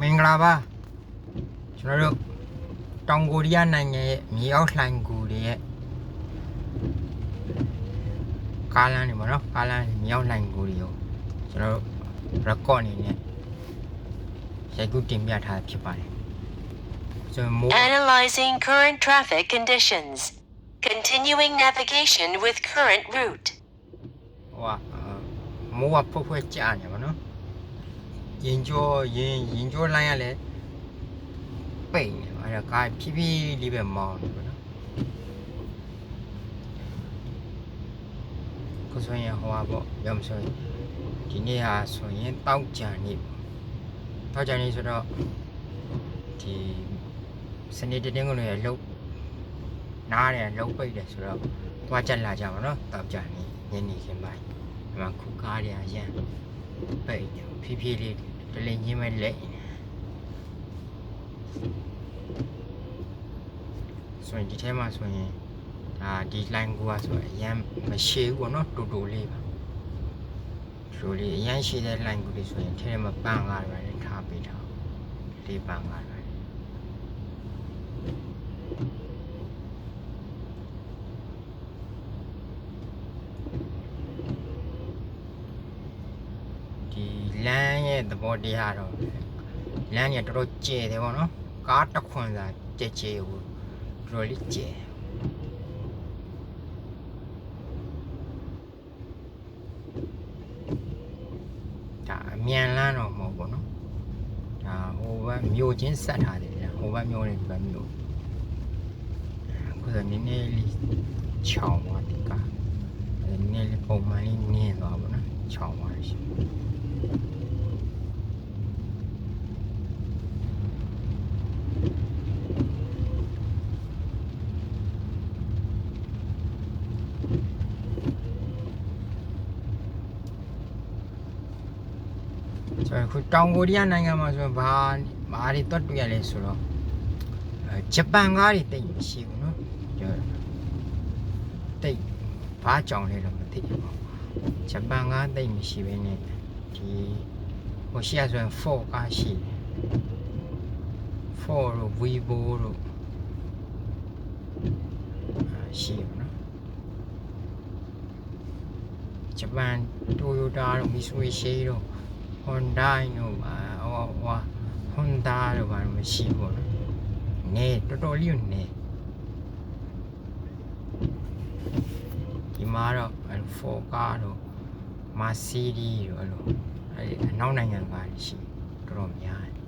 မင်္ဂလာပါကျွန်တော်တို့တောင်ကိုရီးယားနိုင်ငံရဲ့မြေအောက်လှိုင်ကူတွေရဲ့ကားလမ်းတွေပေါ့နော်ကားလမ်းမြေအောက်လှိုင်ကူတွေကိုကျွန်တော်တို့ record အနေနဲ့ရိုက်ကူးတင်ပြထားတာဖြစ်ပါတယ်ကျွန်တော်မိုး Analyzing current traffic conditions. Continuing navigation with current route. ဟိုကအာမိုးကဖွက်ဖွက်ကြာနေပါနော် ရင်ကျော်ရင်ရင်ကျော်လိုင်းရလဲပိတ်နေပါအဲ့ဒါကားဖြည်းဖြည်းလေးပဲမောင်းနေပါနော်ကိုဆိုရင်ဟိုပါပေါ့ရောမဆိုရင်ဒီနေ့ဟာဆိုရင်တောက်ကြံနေပေါ့တောက်ကြံနေဆိုတော့ဒီစနေတတင်းကလေးလှုပ်နားတယ်လှုပ်ပိတ်တယ်ဆိုတော့သွားချက်လာကြပါတော့တောက်ကြံနေညနေခင်းပိုင်းဒီမှာခုကားတွေအရန်ပိတ်တယ်ဖြည်းဖြည်းလေး တလင်းချင်းပဲလက်နေဆိုရင်ဒီထဲမှာဆိုရင်ဒါဒီ line ကူကဆိုရင်အရန်မရှိဘူးပေါ့နော်တူတူလေးပါတူလေးအရန်ရှိတဲ့ line ကူတွေဆိုရင်ထဲထဲမှာပန်းကားတွေလည်းထားပေးထားလေးပန်းကားတွေ ဒီလမ်းရဲ့သဘောတရားတော့လမ်းကြီးတော်တော်ကျယ်တယ်ပေါ့နော်ကားတစ်ခွန်စာကျယ်ကျယ်ကိုတော်တော်လေးကျယ်ဒါအမြန်လမ်းတော့မဟုတ်ဘူးနော်ဒါဟိုဘက်မြို့ချင်းဆက်ထားတယ်ဗျာဟိုဘက်မြို့နဲ့ဒီဘက်မြို့အခုဆိုနည်းနည်းလေးချောင်းသွားဒီကားနည်းနည်းလေးပုံမှန်လေးနင်းသွားပါတော့ချောင်းသွားလို့ရှိရင် ဆိုတော့ခုတောင်ကိုရီးယားနိုင်ငံမှာဆိုရင်ဘာဘာတွေတွတ်တွေ့ရလဲဆိုတော့အဲဂျပန်ကားတွေတိတ်မရှိဘူးเนาะကျွန်တော်တိတ်ဘာကြောင်လဲတော့မသိဘူးပေါ့ဂျပန်ကားတိတ်မရှိဘဲနဲ့ ဒီဟိုရှိရဆိုရင်4ကားရှိ4တို့ vivo တို့ရှိရနော်ဂျပန် Toyota တို့ Mitsubishi တို့ Honda တို့ဟာဟောဟော Honda တို့ဘာလို့မရှိဘူးနော်နေတော်တော်လေးကိုနေဒီမှာတော့4ကားတို့ Mercedes တို့အဲ့လိုအဲ့ဒီအနောက်နိုင်ငံကားတွေရှိတော်တော်များတယ်